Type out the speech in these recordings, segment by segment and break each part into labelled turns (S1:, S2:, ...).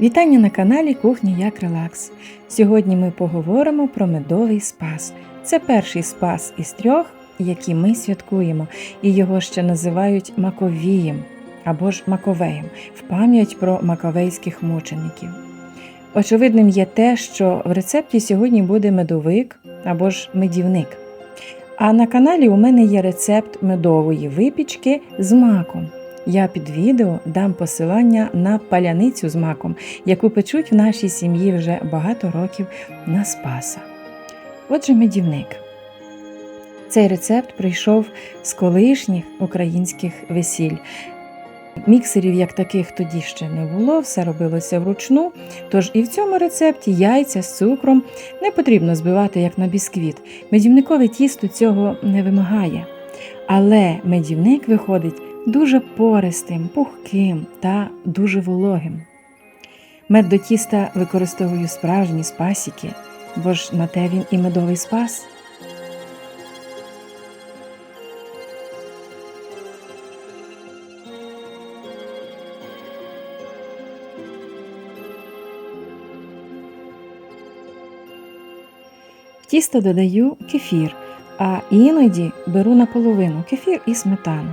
S1: Вітання на каналі Кухня як Релакс. Сьогодні ми поговоримо про медовий спас. Це перший спас із трьох, які ми святкуємо, і його ще називають Маковієм або ж Маковеєм в пам'ять про маковейських мучеників. Очевидним є те, що в рецепті сьогодні буде медовик або ж медівник. А на каналі у мене є рецепт медової випічки з маком. Я під відео дам посилання на паляницю з маком, яку печуть в нашій сім'ї вже багато років на Спаса. Отже, медівник. Цей рецепт прийшов з колишніх українських весіль. Міксерів, як таких, тоді ще не було, все робилося вручну. Тож і в цьому рецепті яйця з цукром не потрібно збивати як на бісквіт. Медівникове тісто цього не вимагає. Але медівник виходить дуже пористим, пухким та дуже вологим. Мед до тіста використовую справжні спасіки, бо ж на те він і медовий спас. Тісто додаю кефір, а іноді беру наполовину кефір і сметану.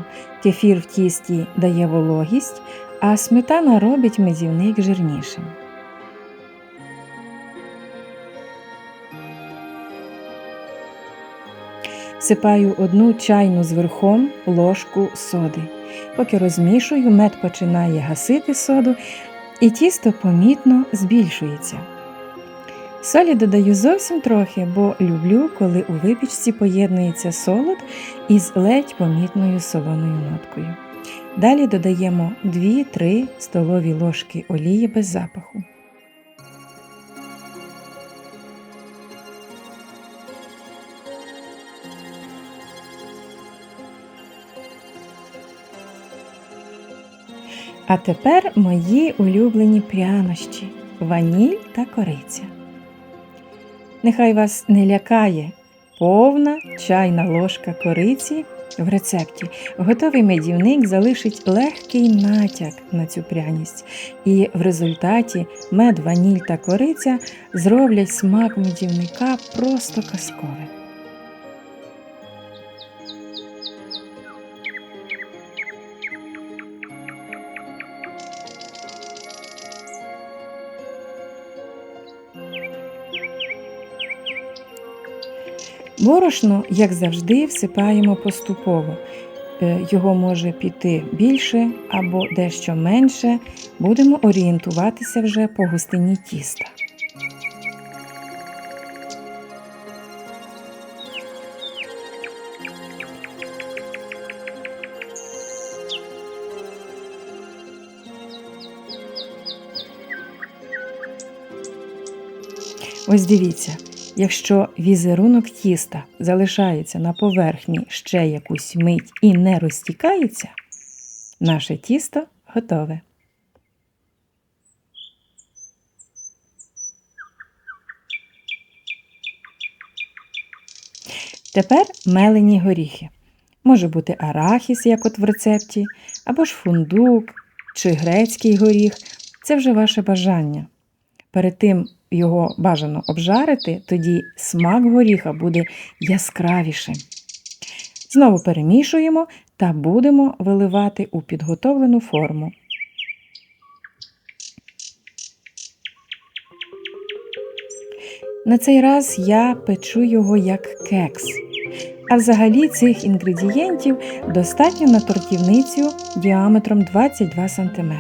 S1: Кефір в тісті дає вологість, а сметана робить медівник жирнішим. Всипаю одну чайну з верхом ложку соди. Поки розмішую, мед починає гасити соду, і тісто помітно збільшується. Солі додаю зовсім трохи, бо люблю, коли у випічці поєднується солод із ледь помітною солоною ноткою. Далі додаємо 2-3 столові ложки олії без запаху. А тепер мої улюблені прянощі ваніль та кориця. Нехай вас не лякає повна чайна ложка кориці в рецепті. Готовий медівник залишить легкий натяк на цю пряність, і в результаті мед, ваніль та кориця зроблять смак медівника просто казковим. Борошно, як завжди, всипаємо поступово. Е, Його може піти більше або дещо менше. Будемо орієнтуватися вже по густині тіста. Ось дивіться, Якщо візерунок тіста залишається на поверхні ще якусь мить і не розтікається, наше тісто готове. Тепер мелені горіхи. Може бути арахіс, як от в рецепті, або ж фундук чи грецький горіх це вже ваше бажання. Перед тим його бажано обжарити, тоді смак горіха буде яскравішим. Знову перемішуємо та будемо виливати у підготовлену форму. На цей раз я печу його як кекс. А взагалі цих інгредієнтів достатньо на тортівницю діаметром 22 см.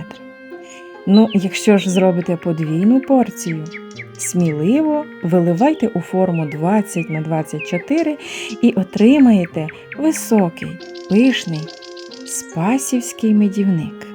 S1: Ну, якщо ж зробите подвійну порцію, сміливо виливайте у форму 20 на 24 і отримаєте високий, пишний спасівський медівник.